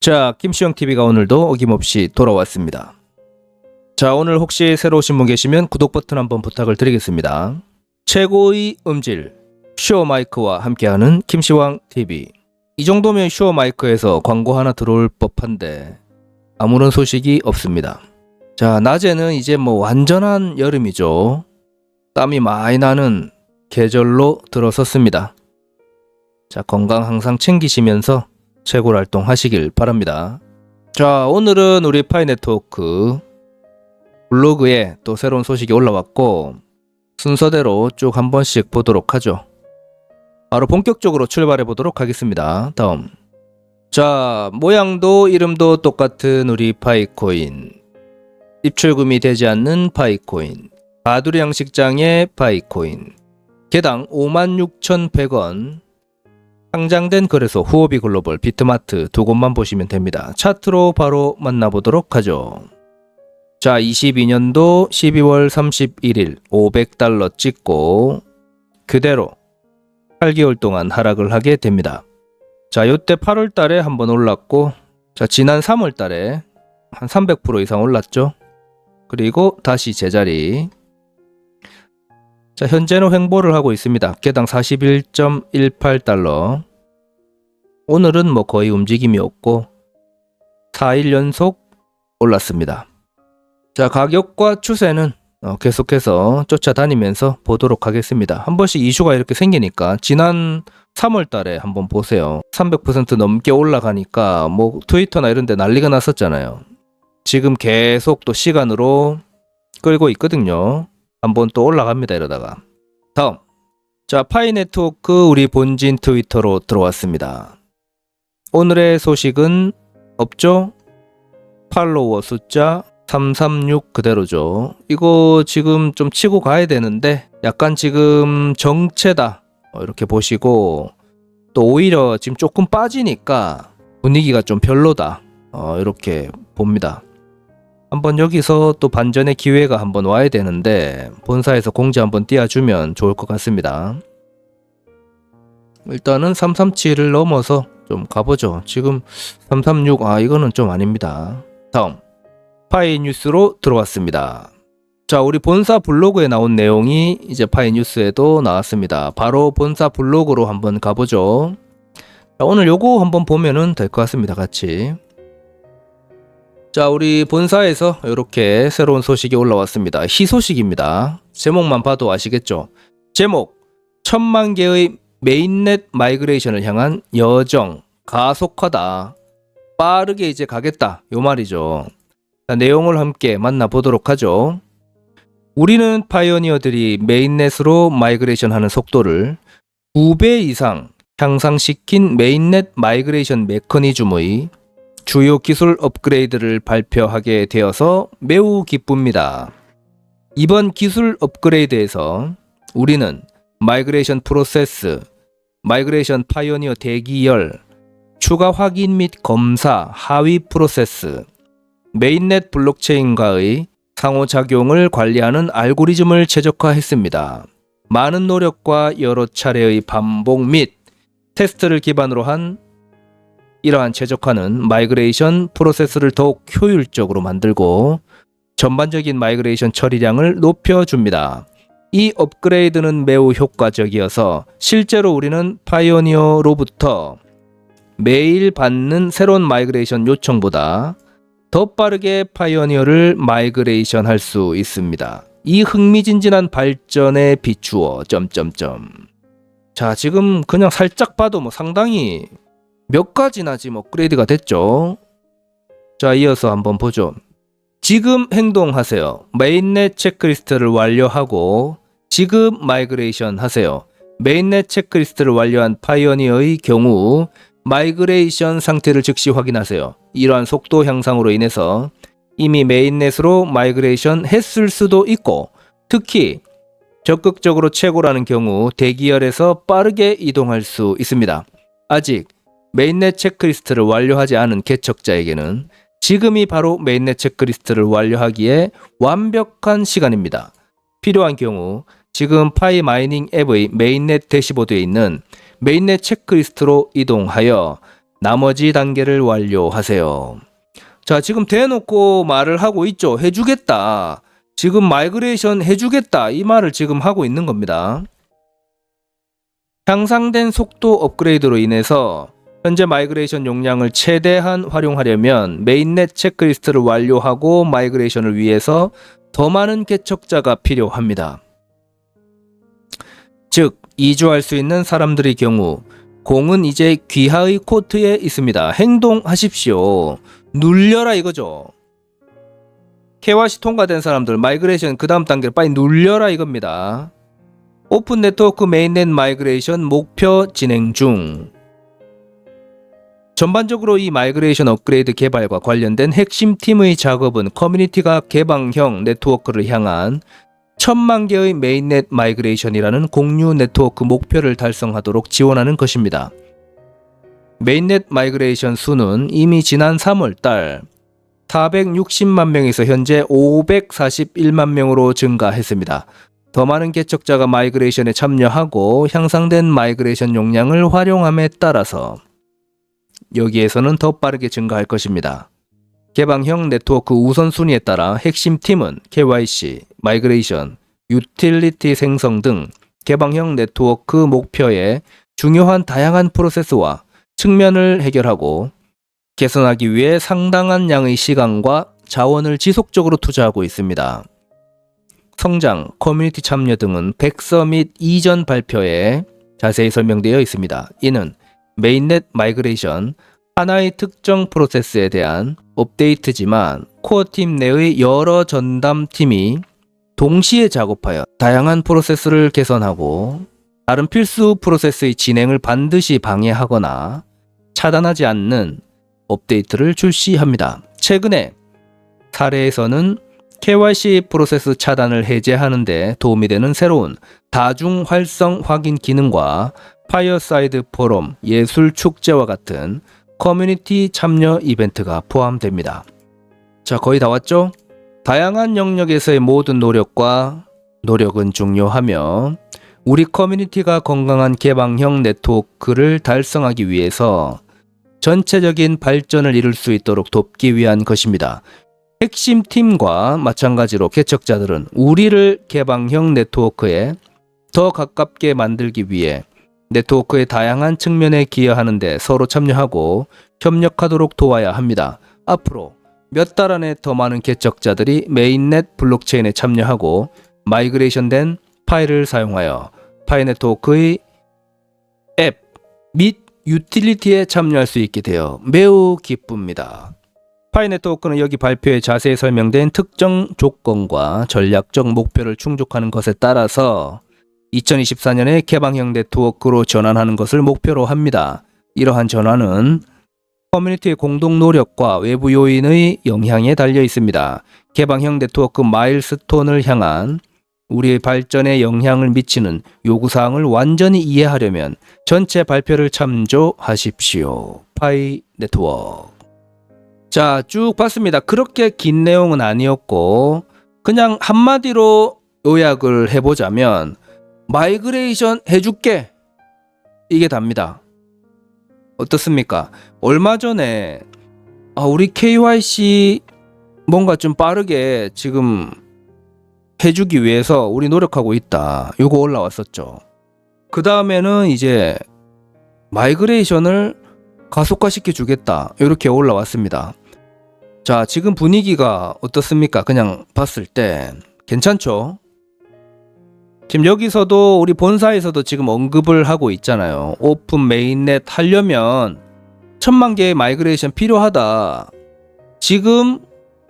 자, 김시영 TV가 오늘도 어김없이 돌아왔습니다. 자, 오늘 혹시 새로 오신 분 계시면 구독 버튼 한번 부탁을 드리겠습니다. 최고의 음질 슈어 마이크와 함께하는 김시왕 TV. 이 정도면 슈어 마이크에서 광고 하나 들어올 법한데 아무런 소식이 없습니다. 자, 낮에는 이제 뭐 완전한 여름이죠. 땀이 많이 나는 계절로 들어섰습니다. 자, 건강 항상 챙기시면서 최고 활동 하시길 바랍니다. 자, 오늘은 우리 파이 네트워크 블로그에 또 새로운 소식이 올라왔고 순서대로 쭉 한 번씩 보도록 하죠. 바로 본격적으로 출발해 보도록 하겠습니다. 다음. 자, 모양도 이름도 똑같은 우리 파이코인. 입출금이 되지 않는 파이코인. 가두리 양식장의 파이코인. 개당 56,100원. 상장된 거래소 후오비 글로벌 비트마트 두 곳만 보시면 됩니다. 차트로 바로 만나보도록 하죠. 자, 22년도 12월 31일 500달러 찍고 그대로 8개월 동안 하락을 하게 됩니다. 자, 요때 8월 달에 한번 올랐고 자, 지난 3월 달에 한 300% 이상 올랐죠. 그리고 다시 제자리 자, 현재는 횡보를 하고 있습니다. 개당 41.18달러. 오늘은 뭐 거의 움직임이 없고 4일 연속 올랐습니다. 자, 가격과 추세는 어, 계속해서 쫓아다니면서 보도록 하겠습니다. 한 번씩 이슈가 이렇게 생기니까 지난 3월 달에 한번 보세요. 300% 넘게 올라가니까 뭐 트위터나 이런 데 난리가 났었잖아요. 지금 계속 또 시간으로 끌고 있거든요. 한번 또 올라갑니다 이러다가. 다음. 자 파이 네트워크 우리 본진 트위터로 들어왔습니다. 오늘의 소식은 없죠? 팔로워 숫자 336 그대로죠. 이거 지금 좀 치고 가야 되는데 약간 지금 정체다. 어, 이렇게 보시고 또 오히려 지금 조금 빠지니까 분위기가 좀 별로다. 어, 이렇게 봅니다 한번 여기서 또 반전의 기회가 한번 와야 되는데 본사에서 공지 한번 띄워주면 좋을 것 같습니다. 일단은 337을 넘어서 좀 가보죠. 지금 336, 아, 이거는 좀 아닙니다. 다음. 파이 뉴스로 들어왔습니다. 자, 우리 본사 블로그에 나온 내용이 이제 파이 뉴스에도 나왔습니다. 바로 본사 블로그로 한번 가보죠. 자, 오늘 요거 한번 보면은 될 것 같습니다. 같이. 자, 우리 본사에서 이렇게 새로운 소식이 올라왔습니다. 희소식입니다. 제목만 봐도 아시겠죠? 제목, 천만 개의 메인넷 마이그레이션을 향한 여정, 가속화다. 빠르게 이제 가겠다. 요 말이죠. 자, 내용을 함께 만나보도록 하죠. 우리는 파이오니어들이 메인넷으로 마이그레이션 하는 속도를 2배 이상 향상시킨 메인넷 마이그레이션 메커니즘의 주요 기술 업그레이드를 발표하게 되어서 매우 기쁩니다. 이번 기술 업그레이드에서 우리는 마이그레이션 프로세스, 마이그레이션 파이오니어 대기열, 추가 확인 및 검사 하위 프로세스, 메인넷 블록체인과의 상호작용을 관리하는 알고리즘을 최적화했습니다. 많은 노력과 여러 차례의 반복 및 테스트를 기반으로 한 이러한 최적화는 마이그레이션 프로세스를 더욱 효율적으로 만들고 전반적인 마이그레이션 처리량을 높여줍니다. 이 업그레이드는 매우 효과적이어서 실제로 우리는 파이오니어로부터 매일 받는 새로운 마이그레이션 요청보다 더 빠르게 파이오니어를 마이그레이션 할 수 있습니다. 이 흥미진진한 발전에 비추어 점점점. 자, 지금 그냥 살짝 봐도 뭐 상당히 몇 가지나 지금 업그레이드가 됐죠. 자, 이어서 한번 보죠. 지금 행동하세요. 메인넷 체크리스트를 완료하고 지금 마이그레이션 하세요. 메인넷 체크리스트를 완료한 파이오니어의 경우 마이그레이션 상태를 즉시 확인하세요. 이러한 속도 향상으로 인해서 이미 메인넷으로 마이그레이션 했을 수도 있고 특히 적극적으로 최고라는 경우 대기열에서 빠르게 이동할 수 있습니다. 아직 메인넷 체크리스트를 완료하지 않은 개척자에게는 지금이 바로 메인넷 체크리스트를 완료하기에 완벽한 시간입니다. 필요한 경우 지금 파이 마이닝 앱의 메인넷 대시보드에 있는 메인넷 체크리스트로 이동하여 나머지 단계를 완료하세요. 자, 지금 대놓고 말을 하고 있죠. 해주겠다. 지금 마이그레이션 해주겠다. 이 말을 지금 하고 있는 겁니다. 향상된 속도 업그레이드로 인해서 현재 마이그레이션 용량을 최대한 활용하려면 메인넷 체크리스트를 완료하고 마이그레이션을 위해서 더 많은 개척자가 필요합니다. 즉, 이주할 수 있는 사람들의 경우 공은 이제 귀하의 코트에 있습니다. 행동하십시오. 눌려라 이거죠. KYC 통과된 사람들 마이그레이션 그 다음 단계를 빨리 눌려라 이겁니다. 오픈 네트워크 메인넷 마이그레이션 목표 진행 중. 전반적으로 이 마이그레이션 업그레이드 개발과 관련된 핵심 팀의 작업은 커뮤니티가 개방형 네트워크를 향한 천만 개의 메인넷 마이그레이션이라는 공유 네트워크 목표를 달성하도록 지원하는 것입니다. 메인넷 마이그레이션 수는 이미 지난 3월 달 460만 명에서 현재 541만 명으로 증가했습니다. 더 많은 개척자가 마이그레이션에 참여하고 향상된 마이그레이션 용량을 활용함에 따라서 여기에서는 더 빠르게 증가할 것입니다. 개방형 네트워크 우선순위에 따라 핵심 팀은 KYC, 마이그레이션, 유틸리티 생성 등 개방형 네트워크 목표에 중요한 다양한 프로세스와 측면을 해결하고 개선하기 위해 상당한 양의 시간과 자원을 지속적으로 투자하고 있습니다. 성장, 커뮤니티 참여 등은 백서 및 이전 발표에 자세히 설명되어 있습니다. 이는 메인넷 마이그레이션 하나의 특정 프로세스에 대한 업데이트지만 코어 팀 내의 여러 전담 팀이 동시에 작업하여 다양한 프로세스를 개선하고 다른 필수 프로세스의 진행을 반드시 방해하거나 차단하지 않는 업데이트를 출시합니다. 최근에 사례에서는 KYC 프로세스 차단을 해제하는데 도움이 되는 새로운 다중 활성 확인 기능과 파이어사이드 포럼, 예술 축제와 같은 커뮤니티 참여 이벤트가 포함됩니다. 자, 거의 다 왔죠? 다양한 영역에서의 모든 노력과 노력은 중요하며 우리 커뮤니티가 건강한 개방형 네트워크를 달성하기 위해서 전체적인 발전을 이룰 수 있도록 돕기 위한 것입니다. 핵심 팀과 마찬가지로 개척자들은 우리를 개방형 네트워크에 더 가깝게 만들기 위해 네트워크의 다양한 측면에 기여하는데 서로 참여하고 협력하도록 도와야 합니다. 앞으로 몇 달 안에 더 많은 개척자들이 메인넷 블록체인에 참여하고 마이그레이션 된 파일을 사용하여 파이 네트워크의 앱 및 유틸리티에 참여할 수 있게 되어 매우 기쁩니다. 파이 네트워크는 여기 발표에 자세히 설명된 특정 조건과 전략적 목표를 충족하는 것에 따라서 2024년에 개방형 네트워크로 전환하는 것을 목표로 합니다. 이러한 전환은 커뮤니티의 공동 노력과 외부 요인의 영향에 달려 있습니다. 개방형 네트워크 마일스톤을 향한 우리의 발전에 영향을 미치는 요구사항을 완전히 이해하려면 전체 발표를 참조하십시오. 파이 네트워크. 자, 쭉 봤습니다. 그렇게 긴 내용은 아니었고, 그냥 한마디로 요약을 해보자면, 마이그레이션 해줄게. 이게 답니다. 어떻습니까? 얼마 전에, 아, 우리 KYC 뭔가 좀 빠르게 지금 해주기 위해서 우리 노력하고 있다. 요거 올라왔었죠. 그 다음에는 이제 마이그레이션을 가속화시켜 주겠다. 이렇게 올라왔습니다. 자, 지금 분위기가 어떻습니까? 그냥 봤을 때 괜찮죠? 지금 여기서도 우리 본사에서도 지금 언급을 하고 있잖아요. 오픈 메인넷 하려면 천만 개의 마이그레이션 필요하다. 지금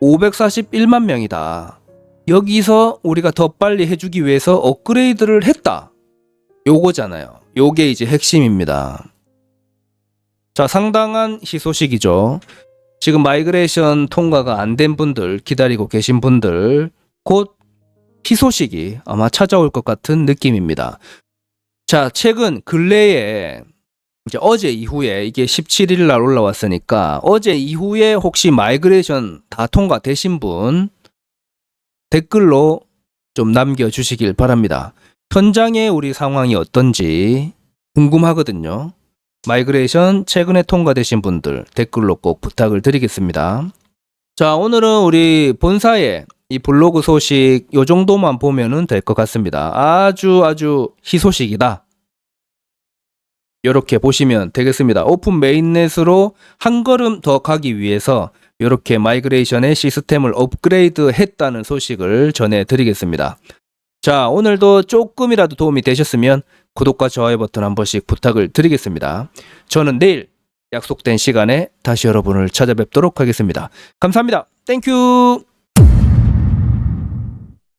541만 명이다. 여기서 우리가 더 빨리 해주기 위해서 업그레이드를 했다. 요거잖아요. 요게 이제 핵심입니다. 자, 상당한 희소식이죠. 지금 마이그레이션 통과가 안 된 분들, 기다리고 계신 분들, 곧 희소식이 아마 찾아올 것 같은 느낌입니다. 자, 최근 근래에 이제 어제 이후에 이게 17일 날 올라왔으니까 어제 이후에 혹시 마이그레이션 다 통과되신 분 댓글로 좀 남겨주시길 바랍니다. 현장의 우리 상황이 어떤지 궁금하거든요. 마이그레이션 최근에 통과되신 분들 댓글로 꼭 부탁을 드리겠습니다. 자, 오늘은 우리 본사의 이 블로그 소식 요 정도만 보면은 될 것 같습니다. 아주 아주 희소식이다. 이렇게 보시면 되겠습니다. 오픈 메인넷으로 한 걸음 더 가기 위해서 이렇게 마이그레이션의 시스템을 업그레이드 했다는 소식을 전해드리겠습니다. 자, 오늘도 조금이라도 도움이 되셨으면 구독과 좋아요 버튼 한 번씩 부탁을 드리겠습니다. 저는 내일 약속된 시간에 다시 여러분을 찾아뵙도록 하겠습니다. 감사합니다. 땡큐!